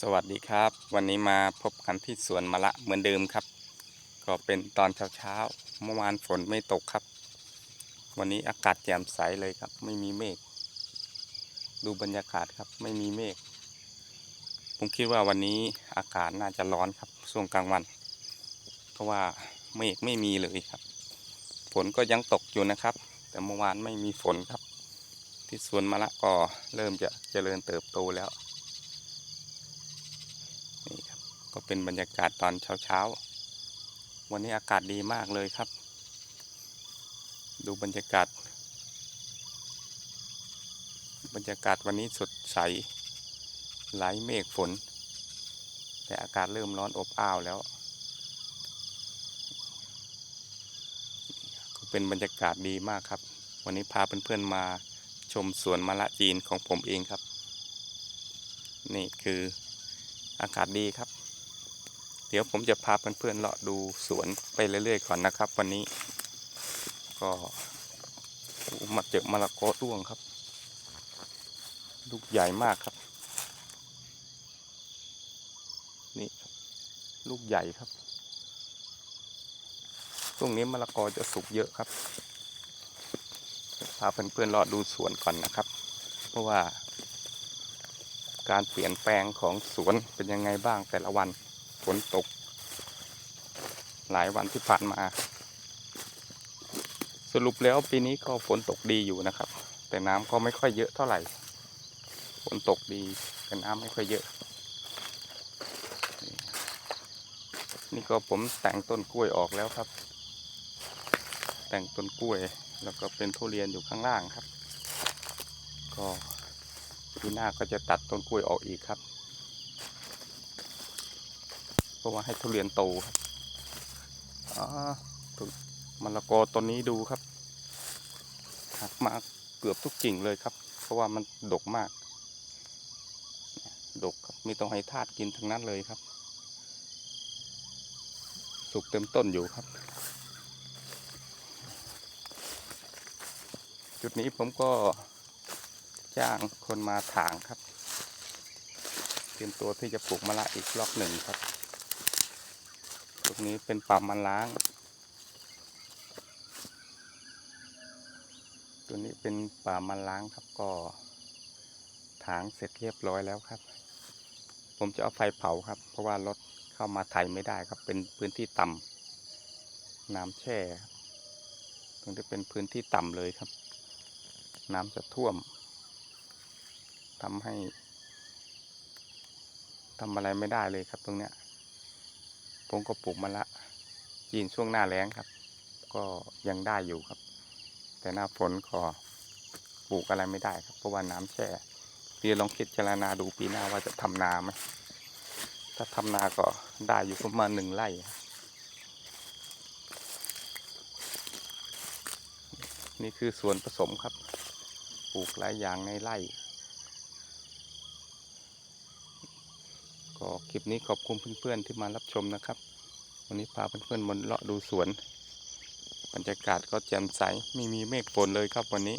สวัสดีครับ วันนี้มาพบกันที่สวนมะละเหมือนเดิมครับ ก็เป็นตอนเช้าๆเมื่อวานฝนไม่ตกครับ วันนี้อากาศแจ่มใสเลยครับ ไม่มีเมฆดูบรรยากาศครับไม่มีเมฆผมคิดว่าวันนี้อากาศน่าจะร้อนครับช่วงกลางวัน เพราะว่าเมฆไม่มีเลยครับ ฝนก็ยังตกอยู่นะครับ แต่เมื่อวานไม่มีฝนครับ ที่สวนมะละก็เริ่มจะเจริญเติบโตแล้ว นี่ครับ ก็เป็นบรรยากาศตอนเช้าๆ วันนี้อากาศดีมากเลยครับ ดูบรรยากาศ บรรยากาศวันนี้สดใสไร้เมฆฝน แต่อากาศเริ่มร้อนอบอ้าวแล้ว ก็เป็นบรรยากาศดีมากครับ วันนี้พาเพื่อนๆมาชมสวนมะละจีนของผมเองครับ นี่คืออากาศดีครับ ดี๋ยวผมจะพาเพื่อนๆเลาะดูสวนไปเรื่อยๆก่อนนะครับ วันนี้ ก็มาเจอมะละกอร่วงครับ ลูกใหญ่มากครับ นี่ลูกใหญ่ครับช่วงนี้มะละกอจะสุกเยอะครับพาเพื่อนๆเลาะดูสวนก่อนนะครับ เพราะว่า การเปลี่ยนแปลงของสวนเป็นยังไงบ้างแต่ละวัน ฝนตก หลายวันที่ผ่านมา สรุปแล้วปีนี้ก็ฝนตกดีอยู่นะครับ แต่น้ำก็ไม่ค่อยเยอะเท่าไหร่ ฝนตกดีแต่น้ำไม่ค่อยเยอะ นี่ก็ผมแต่งต้นกล้วยออกแล้วครับ แต่งต้นกล้วยแล้วก็เป็นทุเรียนอยู่ข้างล่างครับ ก็ปีหน้าก็จะตัดต้นกล้วยออกอีกครับ ราะว่าให้ทุเรียนโตครับมะละกอต้นนี้ดูครับหักมาเกือบทุกกิ่งเลยครับ เพราะว่ามันดกมาก ดกครับไม่ต้องให้ทาสกินทั้งนั้นเลยครับ สุกเต็มต้นอยู่ครับ จุดนี้ผมก็จ้างคนมาถางครับ เตรียมตัวที่จะปลูกมะละอีกรอบหนึ่งครับ ตรงนี้เป็นป่ามันล้าง ตัวนี้เป็นป่ามันล้างครับก็ถางเสร็จเรียบร้อยแล้วครับ ผมจะเอาไฟเผาครับ เพราะว่ารถเข้ามาไถไม่ได้ครับ เป็นพื้นที่ต่ำน้ำแช่ตรงนี้เป็นพื้นที่ต่ำเลยครับ น้ำจะท่วมทำให้ทำอะไรไม่ได้เลยครับตรงเนี้ย ผมก็ปลูกมะละจีนช่วงหน้าแล้งครับ ก็ยังได้อยู่ครับ แต่หน้าฝนก็ปลูกอะไรไม่ได้ครับเพราะว่าน้ำแช่พี่ลองคิดเจรณาดูปีหน้าว่าจะทำนาไหมถ้าทำนาก็ได้อยู่ประมาณหนึ่งไร่นี่คือส่วนผสมครับ ปลูกหลายอย่างในไร่ ก็คลิปนี้ขอบคุณเพื่อนๆที่มารับชมนะครับ วันนี้พาเพื่อนๆมาเลาะดูสวนบรรยากาศก็แจ่มใสไม่มีเมฆฝนเลยครับวันนี้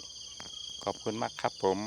ขอบคุณมากครับผม